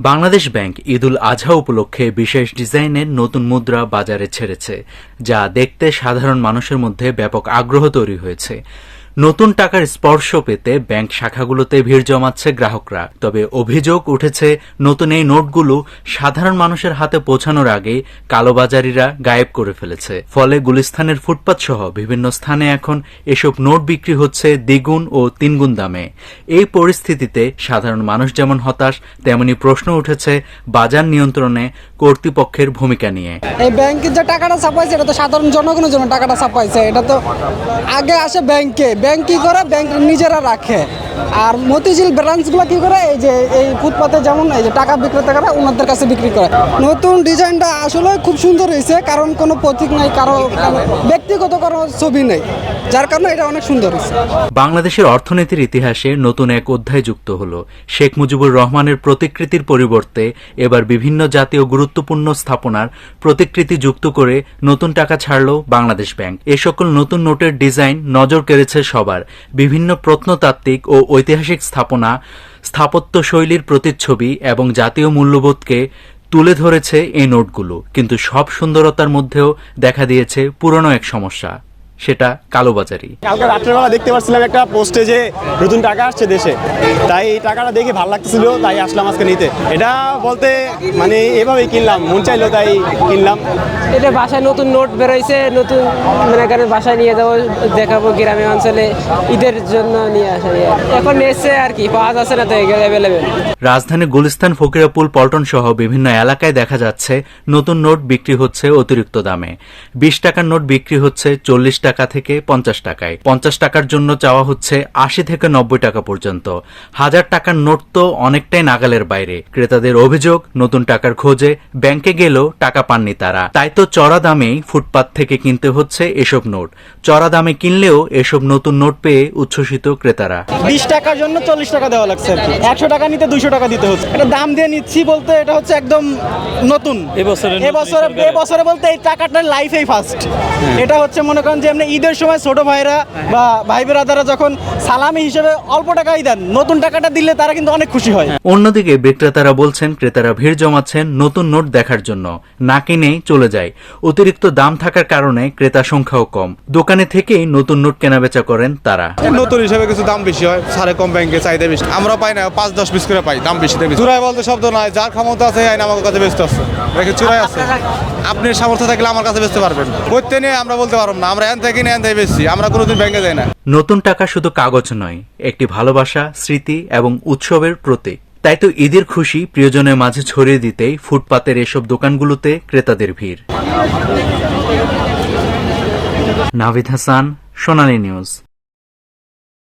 Bangladesh bank ঈদুল আজহা উপলক্ষে বিশেষ ডিজাইনের নতুন মুদ্রা বাজারে ছেড়েছে, যা দেখতে সাধারণ মানুষের মধ্যে ব্যাপক আগ্রহ তৈরি হয়েছে। নতুন টাকার স্পর্শ পেতে ব্যাংক শাখাগুলোতে ভিড় জমাচ্ছে গ্রাহকরা। তবে অভিযোগ উঠেছে, নতুন এই নোটগুলো সাধারণ মানুষের হাতে পৌঁছানোর আগে কালোবাজারিরা গায়েব করে ফেলেছে। ফলে গুলিস্তানের ফুটপাত সহ বিভিন্ন স্থানে এখন এসব নোট বিক্রি হচ্ছে দ্বিগুণ ও তিনগুণ দামে। এই পরিস্থিতিতে সাধারণ মানুষ যেমন হতাশ, তেমনি প্রশ্ন উঠেছে বাজার নিয়ন্ত্রণে কর্তৃপক্ষের ভূমিকা নিয়ে। এই ব্যাংকের যে টাকাটা ছাপাইছে, এটা তো সাধারণ জনগণের জন্য টাকাটা ছাপাইছে। এটা তো আগে আসে ব্যাংকে। ব্যাংক করে? ব্যাংক নিজেরা রাখে। আর মতিঝিল ব্রাঞ্চগুলো কি করে? এই যে, এই ফুটপাতে যেমন এই যে টাকা বিক্রেতারা ওনাদের কাছে বিক্রি করে। নতুন ডিজাইনটা আসলে খুব সুন্দর হয়েছে, কারণ কোনো প্রতীক নাই, কারও কারও ব্যক্তিগত কোনো ছবি নেই, যার কারণে এটা অনেক সুন্দর হয়েছে। বাংলাদেশের অর্থনীতির ইতিহাসে নতুন এক অধ্যায় যুক্ত হল। শেখ মুজিবুর রহমানের প্রতিকৃতির পরিবর্তে এবার বিভিন্ন জাতীয় গুরুত্বপূর্ণ স্থাপনার প্রতিকৃতি যুক্ত করে নতুন টাকা ছাড়ল বাংলাদেশ ব্যাংক। এ সকল নতুন নোটের ডিজাইন নজর কেড়েছে সবার। বিভিন্ন প্রত্নতাত্ত্বিক ও ঐতিহাসিক স্থাপনা স্থাপত্য শৈলীর প্রতিচ্ছবি এবং জাতীয় মূল্যবোধকে তুলে ধরেছে এই নোটগুলো। কিন্তু সব সুন্দরতার মধ্যেও দেখা দিয়েছে পুরনো এক সমস্যা। সেটা কালোবাজারি। কালকে রাত্রেবেলা দেখতে পাচ্ছিলাম একটা পোস্টে যে নতুন টাকা আসছে দেশে। তাই এই টাকাটা দেখে ভালো লাগতেছিল তাই আসলাম আজকে নিতে। এটা বলতে মানে এভাবেই কিনলাম মন চাইলো তাই কিনলাম। এটা বাসায় নতুন নোট বেরোইছে নতুন মনে করেন বাসায় নিয়ে যাব দেখাবো গ্রামে অঞ্চলে ঈদের জন্য নিয়ে আসা। এই আর কি। এখন এসছে আর কি পাওয়া যাচ্ছে না তো অ্যাভেলেবেল রাজধানী গুলিস্তান ফকিরাপুল পল্টন সহ বিভিন্ন এলাকায় দেখা যাচ্ছে নতুন নোট বিক্রি হচ্ছে অতিরিক্ত দামে। বিশ টাকার নোট বিক্রি হচ্ছে চল্লিশ টাকা থেকে পঞ্চাশ টাকায়। পঞ্চাশ টাকার জন্য চাওয়া হচ্ছে আশি থেকে নব্বই টাকা পর্যন্ত। হাজার টাকার নোট তো অনেকটাই নাগালের বাইরে। ক্রেতাদের অভিযোগ নতুন টাকার খোঁজে ব্যাংকে গেলেও টাকা পাননি তারা। তাই তো চড়া দামেই ফুটপাত থেকে কিনতে হচ্ছে এসব নোট। চড়া দামে কিনলেও এসব নতুন নোট পেয়ে উচ্ছ্বসিত ক্রেতারা। বিশ টাকার জন্য চল্লিশ টাকা দেওয়া লাগছে একশো টাকা নিতে দুইশো টাকা দিতে হচ্ছে। এটা দাম দিয়ে নিচ্ছি বলতে এটা হচ্ছে একদম নতুন। এবছরে এবছরে এবছরে বলতে এই টাকাটা লাইফেই ফার্স্ট এটা হচ্ছে মনে করেন যে এমনি ঈদের সময় ছোট ভাইরা বা ভাই বেরাদারা যখন সালামি হিসেবে অল্প টাকাই দেন নতুন টাকাটা দিলে তারা কিন্তু অনেক খুশি হয়। অন্যদিকে বিক্রেতারা বলছেন ক্রেতারা ভিড় জমাচ্ছেন নতুন নোট দেখার জন্য। না কিনেই চলে যায়। অতিরিক্ত দাম থাকার কারণে ক্রেতা সংখ্যাও কম। দোকানে থেকেই নতুন নোট কেনাবেচা করেন তারা। নতুন হিসেবে কিছু দাম বেশি হয়। সাড়ে কম ব্যাংকে চাহিদা বেশি। আমরা পাই না পাঁচ দশ পিস করে পাই দাম বেশি। দেবে চুরাই বলতে শব্দ নয় যার ক্ষমতা আছে আইন আমার কাছে ব্যস্ত আছে। চুরাই আছে। আপনি সামর্থ্য থাকলে আমার কাছে বেচতে পারবেন। করতে নিয়ে আমরা বলতে পারব না। আমরা থেকে নেন এন বেশি, আমরা কোনোদিন ব্যাংকে যাই না। নতুন টাকা শুধু কাগজ নয়, একটি ভালোবাসা, স্মৃতি এবং উৎসবের প্রতীক। তাই তো ঈদের খুশি প্রিয়জনের মাঝে ছড়িয়ে দিতেই ফুটপাতের এসব দোকানগুলোতে ক্রেতাদের ভিড়। নাভিদ হাসান, সোনালী নিউজ।